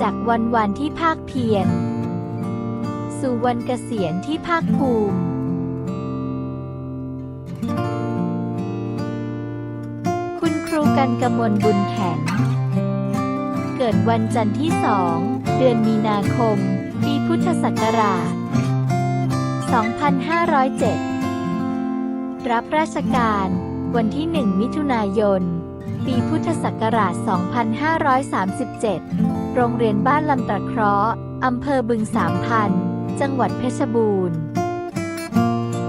จากวันวันที่ภาคเพียรสู่วันเกษียณที่ภาคภูมิคุณครูกันกมลบุญแข็ง เกิดวันจันทร์ที่สองเดือนมีนาคม ปีพุทธศักราช 2507 รับราชการวันที่ 1 มิถุนายน ปีพุทธศักราช 2537 โรงเรียนบ้านลำตะเคราะห์อำเภอบึงสามพัน จังหวัดเพชรบูรณ์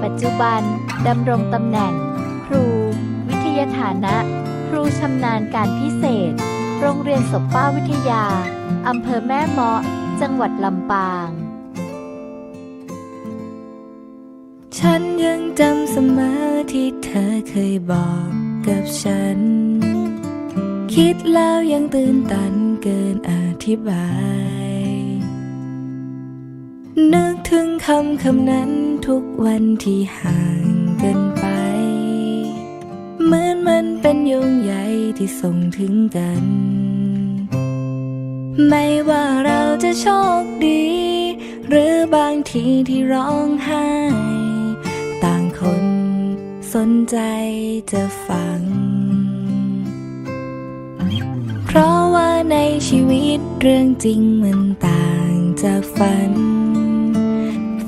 ปัจจุบันดำรงตำแหน่ง ครู วิทยาฐานะ ครูชำนาญการพิเศษ โรงเรียนศพป้าวิทยาอำเภอแม่เมาะ จังหวัดลำปาง ฉันยังจำเสมอที่เธอเคยบอกกับฉัน คิดแล้วยังตื่นตัน เกินอธิบาย นึกถึงคำคำนั้นทุกวันที่ห่างกันไป เหมือนมันเป็นโยงใยที่ส่งถึงกัน ไม่ว่าเราจะโชคดี หรือบางทีที่ร้องไห้ ต่างคนสนใจจะฟัง ดเรื่องจริงมันต่างจากฝัน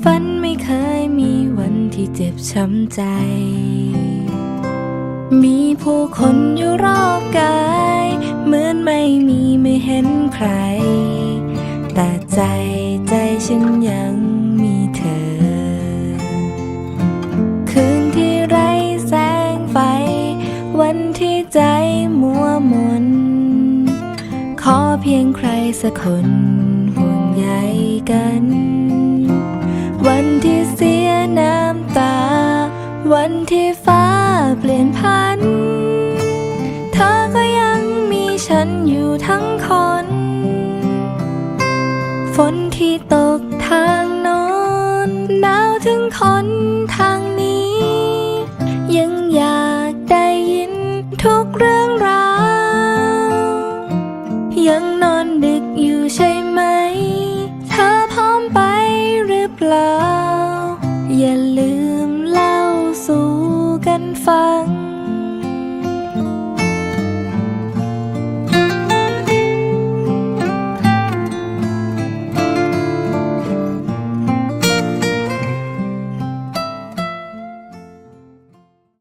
ฝันไม่เคยมีวันที่เจ็บช้ำใจ มีผู้คนอยู่รอบกาย เหมือนไม่มีไม่เห็นใคร แต่ใจ อเพียงใครสักคนห่วงใยกัน วันที่เสียน้ำตา วันที่ฟ้าเปลี่ยนพัน เธอก็ยังมีฉันอยู่ทั้งคน ฝนที่ตกทางโน้นหนาวถึงคนทางนี้ ยัง ยังนอนดึกอยู่ใช่ไหม